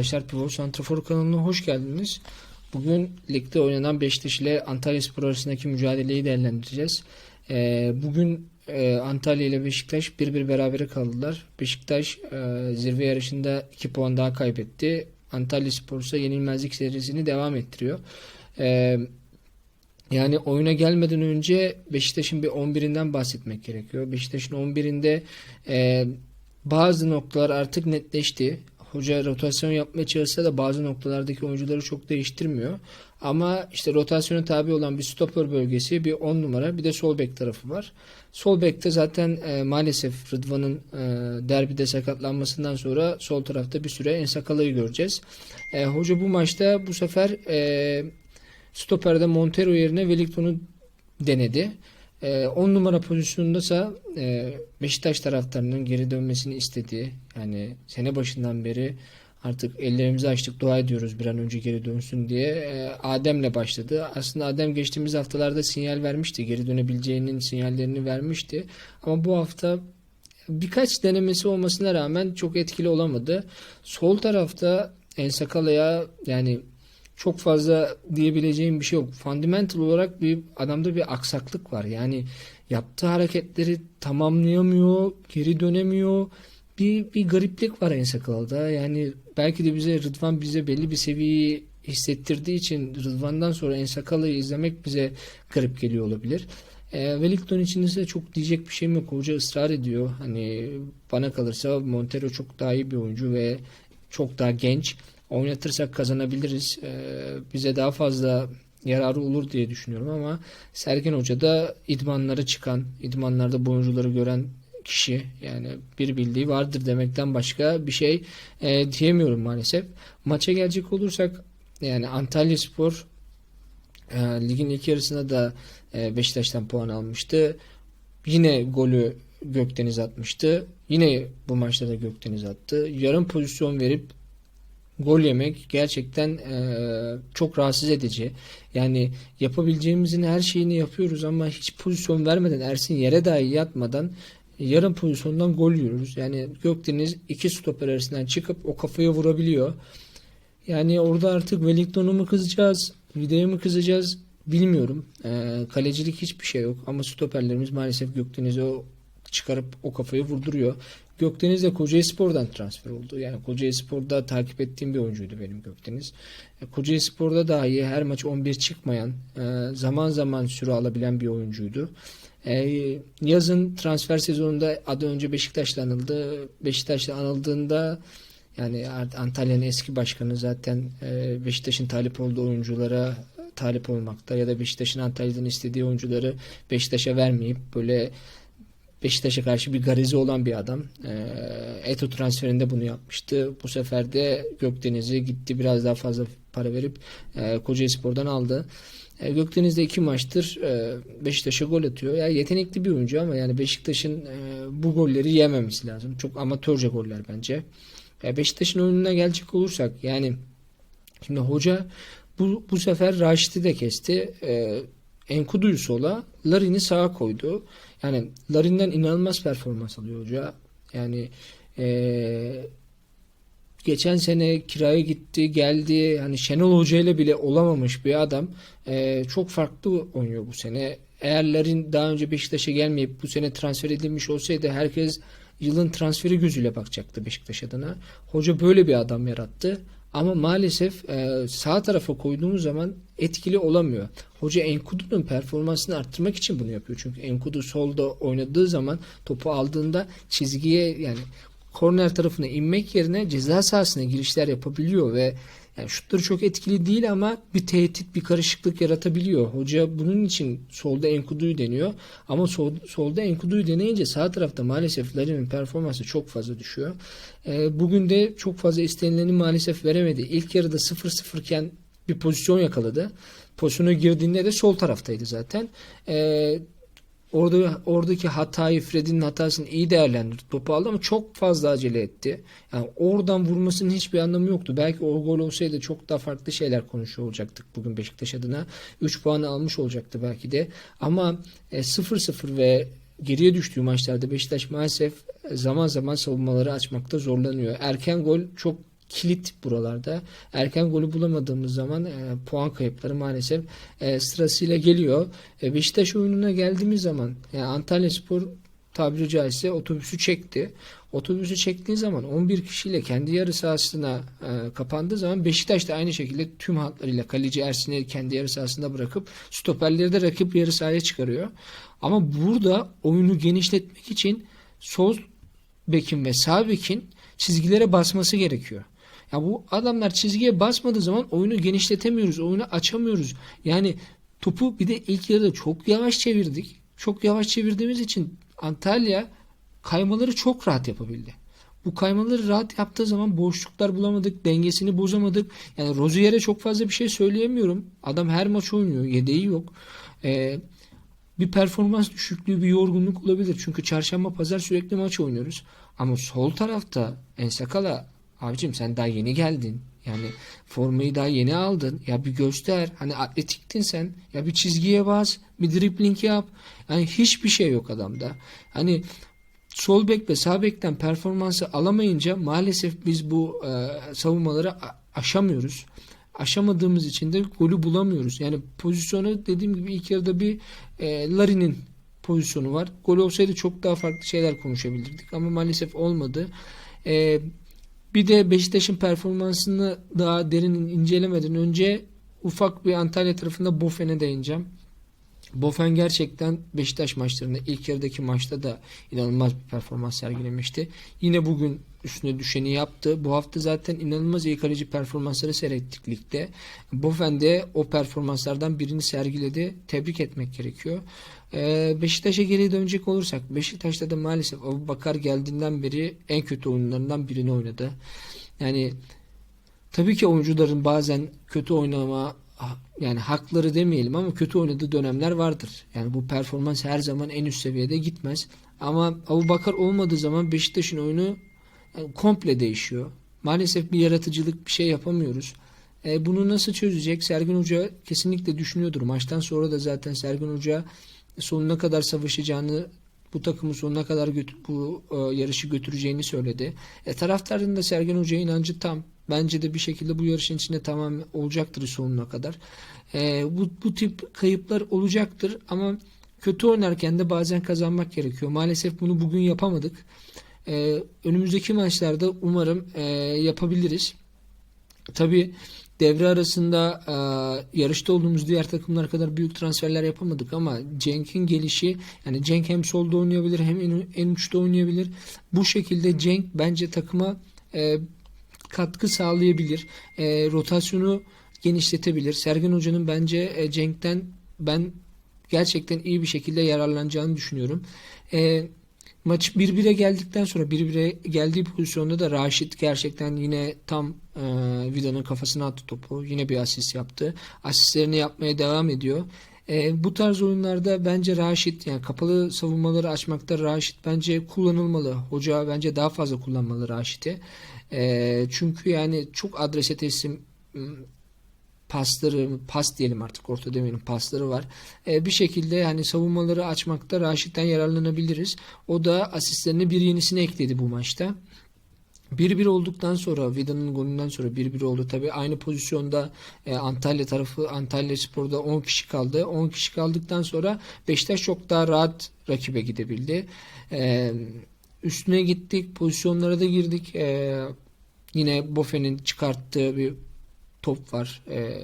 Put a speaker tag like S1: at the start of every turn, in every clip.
S1: arkadaşlar. Pivot Santrafor kanalına hoş geldiniz. Bugün ligde oynanan Beşiktaş ile Antalya Spor arasındaki mücadeleyi değerlendireceğiz. Ee, bugün e, Antalya ile Beşiktaş bir bir berabere kaldılar. Beşiktaş e, zirve yarışında 2 puan daha kaybetti. Antalya Spor ise yenilmezlik serisini devam ettiriyor. Ee, yani oyuna gelmeden önce Beşiktaş'ın bir 11'inden bahsetmek gerekiyor. Beşiktaş'ın 11'inde e, bazı noktalar artık netleşti. Hoca rotasyon yapmaya çalışsa da bazı noktalardaki oyuncuları çok değiştirmiyor. Ama işte rotasyona tabi olan bir stoper bölgesi, bir 10 numara, bir de sol bek tarafı var. Sol bekte zaten e, maalesef Rıdvan'ın e, derbide sakatlanmasından sonra sol tarafta bir süre Ensakala'yı göreceğiz. E, hoca bu maçta bu sefer e, stoperde Montero yerine Wellington'u denedi. 10 numara pozisyondasa e, Beşiktaş taraftarının geri dönmesini istediği yani sene başından beri artık ellerimizi açtık dua ediyoruz bir an önce geri dönsün diye e, Adem'le başladı. Aslında Adem geçtiğimiz haftalarda sinyal vermişti. Geri dönebileceğinin sinyallerini vermişti. Ama bu hafta birkaç denemesi olmasına rağmen çok etkili olamadı. Sol tarafta Ensakala'ya yani çok fazla diyebileceğim bir şey yok. Fundamental olarak bir adamda bir aksaklık var. Yani yaptığı hareketleri tamamlayamıyor, geri dönemiyor. Bir, bir gariplik var Ensakal'da. Yani belki de bize Rıdvan bize belli bir seviyeyi hissettirdiği için Rıdvan'dan sonra Ensakal'ı izlemek bize garip geliyor olabilir. E, Wellington için ise çok diyecek bir şeyim yok. Hoca ısrar ediyor. Hani bana kalırsa Montero çok daha iyi bir oyuncu ve çok daha genç oynatırsak kazanabiliriz. Ee, bize daha fazla yararı olur diye düşünüyorum ama Sergen Hoca da idmanlara çıkan, idmanlarda bu oyuncuları gören kişi yani bir bildiği vardır demekten başka bir şey e, diyemiyorum maalesef. Maça gelecek olursak yani Antalya Spor e, ligin ilk yarısında da e, Beşiktaş'tan puan almıştı. Yine golü Gökdeniz atmıştı. Yine bu maçta da Gökdeniz attı. Yarım pozisyon verip gol yemek gerçekten e, çok rahatsız edici. Yani yapabileceğimizin her şeyini yapıyoruz ama hiç pozisyon vermeden Ersin yere dahi yatmadan yarım pozisyondan gol yiyoruz. Yani Gökdeniz iki stoper arasından çıkıp o kafaya vurabiliyor. Yani orada artık Wellington'u mu kızacağız, Vide'ye mi kızacağız bilmiyorum. E, kalecilik hiçbir şey yok ama stoperlerimiz maalesef Gökdeniz'e çıkarıp o kafayı vurduruyor. Gökdeniz de Kocaeli Spor'dan transfer oldu. Yani Kocaeli Spor'da takip ettiğim bir oyuncuydu benim Gökdeniz. E, Kocaeli Spor'da dahi her maç 11 çıkmayan, e, zaman zaman süre alabilen bir oyuncuydu. E, yazın transfer sezonunda adı önce Beşiktaş'la anıldı. Beşiktaş'la anıldığında yani Antalya'nın eski başkanı zaten Beşiktaş'ın talip olduğu oyunculara talip olmakta ya da Beşiktaş'ın Antalya'dan istediği oyuncuları Beşiktaş'a vermeyip böyle Beşiktaş'a karşı bir garizi olan bir adam. E, Eto transferinde bunu yapmıştı. Bu sefer de Gökdeniz'i gitti biraz daha fazla para verip e, Kocaeli Spor'dan aldı. E, Gökdeniz'de iki maçtır e, Beşiktaş'a gol atıyor. Yani yetenekli bir oyuncu ama yani Beşiktaş'ın e, bu golleri yememesi lazım. Çok amatörce goller bence. E, Beşiktaş'ın oyununa gelecek olursak yani şimdi hoca bu, bu sefer Raşit'i de kesti. E, Enkudu'yu sola, Larin'i sağa koydu. Yani Larin'den inanılmaz performans alıyor hoca. Yani ee, geçen sene kiraya gitti, geldi. Hani Şenol Hoca ile bile olamamış bir adam. E, çok farklı oynuyor bu sene. Eğer Larin daha önce Beşiktaş'a gelmeyip bu sene transfer edilmiş olsaydı herkes yılın transferi gözüyle bakacaktı Beşiktaş adına. Hoca böyle bir adam yarattı. Ama maalesef e, sağ tarafa koyduğumuz zaman etkili olamıyor. Hoca Enkudu'nun performansını arttırmak için bunu yapıyor. Çünkü Enkudu solda oynadığı zaman topu aldığında çizgiye yani korner tarafına inmek yerine ceza sahasına girişler yapabiliyor ve yani şutları çok etkili değil ama bir tehdit, bir karışıklık yaratabiliyor. Hoca bunun için solda Enkudu'yu deniyor. Ama sol, solda Enkudu'yu deneyince sağ tarafta maalesef Larin'in performansı çok fazla düşüyor. E, bugün de çok fazla istenileni maalesef veremedi. İlk yarıda 0-0 iken bir pozisyon yakaladı. Pozisyona girdiğinde de sol taraftaydı zaten. E, Orada oradaki hatayı Fred'in hatasını iyi değerlendirdi. Topu aldı ama çok fazla acele etti. Yani oradan vurmasının hiçbir anlamı yoktu. Belki o gol olsaydı çok daha farklı şeyler konuşuyor olacaktık bugün Beşiktaş adına. 3 puanı almış olacaktı belki de. Ama 0-0 e, ve geriye düştüğü maçlarda Beşiktaş maalesef zaman zaman savunmaları açmakta zorlanıyor. Erken gol çok kilit buralarda. Erken golü bulamadığımız zaman e, puan kayıpları maalesef e, sırasıyla geliyor. E, Beşiktaş oyununa geldiğimiz zaman yani Antalyaspor tabiri caizse otobüsü çekti. Otobüsü çektiği zaman 11 kişiyle kendi yarı sahasına e, kapandığı zaman Beşiktaş da aynı şekilde tüm hatlarıyla kaleci Ersin'i kendi yarı sahasında bırakıp stoperleri de rakip yarı sahaya çıkarıyor. Ama burada oyunu genişletmek için sol bekin ve sağ bekin çizgilere basması gerekiyor. Ya bu adamlar çizgiye basmadığı zaman oyunu genişletemiyoruz, oyunu açamıyoruz. Yani topu bir de ilk yarıda çok yavaş çevirdik. Çok yavaş çevirdiğimiz için Antalya kaymaları çok rahat yapabildi. Bu kaymaları rahat yaptığı zaman boşluklar bulamadık, dengesini bozamadık. Yani Rozier'e çok fazla bir şey söyleyemiyorum. Adam her maç oynuyor, yedeği yok. Ee, bir performans düşüklüğü, bir yorgunluk olabilir. Çünkü çarşamba pazar sürekli maç oynuyoruz. Ama sol tarafta Ensakala abicim sen daha yeni geldin. Yani formayı daha yeni aldın. Ya bir göster. Hani atletiktin sen. Ya bir çizgiye bas. Bir dribling yap. Yani hiçbir şey yok adamda. Hani sol bek ve sağ bekten performansı alamayınca maalesef biz bu e, savunmaları aşamıyoruz. Aşamadığımız için de golü bulamıyoruz. Yani pozisyonu dediğim gibi ilk yarıda bir e, Larin'in pozisyonu var. Gol olsaydı çok daha farklı şeyler konuşabilirdik ama maalesef olmadı. E, bir de Beşiktaş'ın performansını daha derin incelemeden önce ufak bir Antalya tarafında Bofen'e değineceğim. Bofen gerçekten Beşiktaş maçlarında ilk yarıdaki maçta da inanılmaz bir performans sergilemişti. Yine bugün üstüne düşeni yaptı. Bu hafta zaten inanılmaz iyi kaleci performansları seyrettik ligde. Bofen de o performanslardan birini sergiledi. Tebrik etmek gerekiyor. Ee, Beşiktaş'a geri dönecek olursak Beşiktaş'ta da maalesef Abu Bakar geldiğinden beri en kötü oyunlarından birini oynadı. Yani tabii ki oyuncuların bazen kötü oynama yani hakları demeyelim ama kötü oynadığı dönemler vardır. Yani bu performans her zaman en üst seviyede gitmez. Ama Abu Bakar olmadığı zaman Beşiktaş'ın oyunu yani komple değişiyor. Maalesef bir yaratıcılık bir şey yapamıyoruz. E, bunu nasıl çözecek? Sergen Hoca kesinlikle düşünüyordur. Maçtan sonra da zaten Sergen Hoca sonuna kadar savaşacağını bu takımı sonuna kadar götü- bu e, yarışı götüreceğini söyledi. E, taraftarın da Sergen Hoca'ya inancı tam. Bence de bir şekilde bu yarışın içinde tamam olacaktır sonuna kadar. E, bu, bu tip kayıplar olacaktır ama kötü oynarken de bazen kazanmak gerekiyor. Maalesef bunu bugün yapamadık. E, önümüzdeki maçlarda umarım e, yapabiliriz. Tabii devre arasında e, yarışta olduğumuz diğer takımlar kadar büyük transferler yapamadık ama Cenk'in gelişi yani Cenk hem solda oynayabilir hem en, en uçta oynayabilir. Bu şekilde Cenk bence takıma e, katkı sağlayabilir. E, rotasyonu genişletebilir. Sergen Hoca'nın bence e, Cenk'ten ben gerçekten iyi bir şekilde yararlanacağını düşünüyorum. E, maç 1-1'e geldikten sonra 1-1'e geldiği pozisyonda da Raşit gerçekten yine tam e, Vida'nın kafasına attı topu. Yine bir asist yaptı. Asistlerini yapmaya devam ediyor. E, bu tarz oyunlarda bence Raşit yani kapalı savunmaları açmakta Raşit bence kullanılmalı. Hoca bence daha fazla kullanmalı Raşit'i. E, çünkü yani çok adrese teslim m, pasları, pas diyelim artık orta demeyelim pasları var. E, bir şekilde yani savunmaları açmakta Raşit'ten yararlanabiliriz. O da asistlerine bir yenisini ekledi bu maçta. 1-1 olduktan sonra Vida'nın golünden sonra 1-1 oldu. Tabii aynı pozisyonda e, Antalya tarafı Antalya Spor'da 10 kişi kaldı. 10 kişi kaldıktan sonra Beşiktaş çok daha rahat rakibe gidebildi. E, üstüne gittik. Pozisyonlara da girdik. E, yine Bofe'nin çıkarttığı bir top var. E,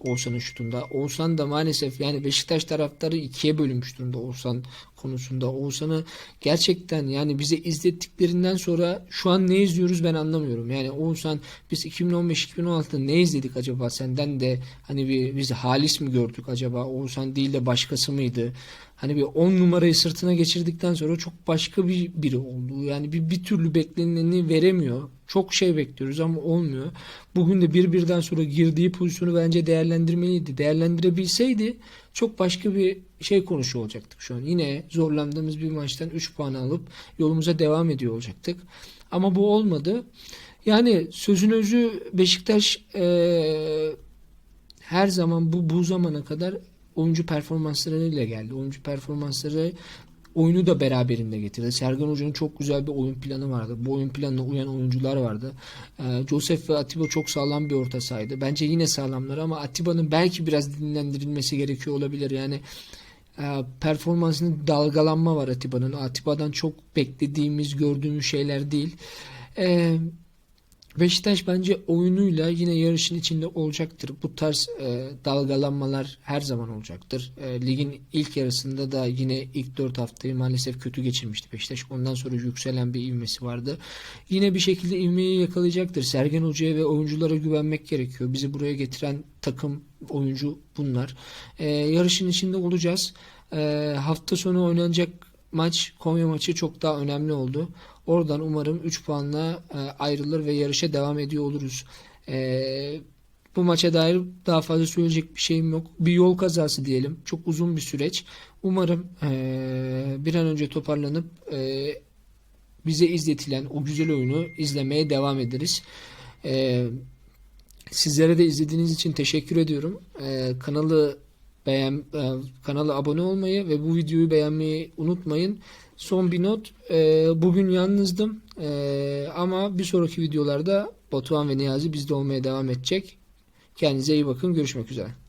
S1: Oğuzhan'ın şutunda. Oğuzhan da maalesef yani Beşiktaş taraftarı ikiye bölünmüş durumda Oğuzhan konusunda. Oğuzhan'ı gerçekten yani bize izlettiklerinden sonra şu an ne izliyoruz ben anlamıyorum. Yani Oğuzhan biz 2015-2016'da ne izledik acaba senden de hani bir biz halis mi gördük acaba Oğuzhan değil de başkası mıydı? Hani bir 10 numarayı sırtına geçirdikten sonra çok başka bir biri oldu. Yani bir, bir türlü bekleneni veremiyor. Çok şey bekliyoruz ama olmuyor. Bugün de bir birden sonra girdiği pozisyonu bence değerlendirmeliydi. Değerlendirebilseydi çok başka bir şey konuşuyor olacaktık şu an. Yine zorlandığımız bir maçtan 3 puan alıp yolumuza devam ediyor olacaktık. Ama bu olmadı. Yani sözün özü Beşiktaş eee, her zaman bu bu zamana kadar oyuncu performanslarıyla geldi. Oyuncu performansları oyunu da beraberinde getirdi. Sergen Hoca'nın çok güzel bir oyun planı vardı. Bu oyun planına uyan oyuncular vardı. Ee, Joseph ve Atiba çok sağlam bir orta sahaydı. Bence yine sağlamlar ama Atiba'nın belki biraz dinlendirilmesi gerekiyor olabilir. Yani e, performansının dalgalanma var Atiba'nın. Atiba'dan çok beklediğimiz, gördüğümüz şeyler değil. E, Beşiktaş bence oyunuyla yine yarışın içinde olacaktır. Bu tarz e, dalgalanmalar her zaman olacaktır. E, ligin ilk yarısında da yine ilk 4 haftayı maalesef kötü geçirmişti Beşiktaş. Ondan sonra yükselen bir ivmesi vardı. Yine bir şekilde ivmeyi yakalayacaktır. Sergen Hoca'ya ve oyunculara güvenmek gerekiyor. Bizi buraya getiren takım, oyuncu bunlar. E, yarışın içinde olacağız. E, hafta sonu oynanacak maç Konya maçı çok daha önemli oldu. Oradan umarım 3 puanla e, ayrılır ve yarışa devam ediyor oluruz. E, bu maça dair daha fazla söyleyecek bir şeyim yok. Bir yol kazası diyelim. Çok uzun bir süreç. Umarım e, bir an önce toparlanıp bize izletilen o güzel oyunu izlemeye devam ederiz. Sizlere de izlediğiniz için teşekkür ediyorum. Kanalı beğen e, kanala abone olmayı ve bu videoyu beğenmeyi unutmayın. Son bir not. e, bugün yalnızdım. E, ama bir sonraki videolarda Batuhan ve Niyazi bizde olmaya devam edecek. Kendinize iyi bakın. Görüşmek üzere.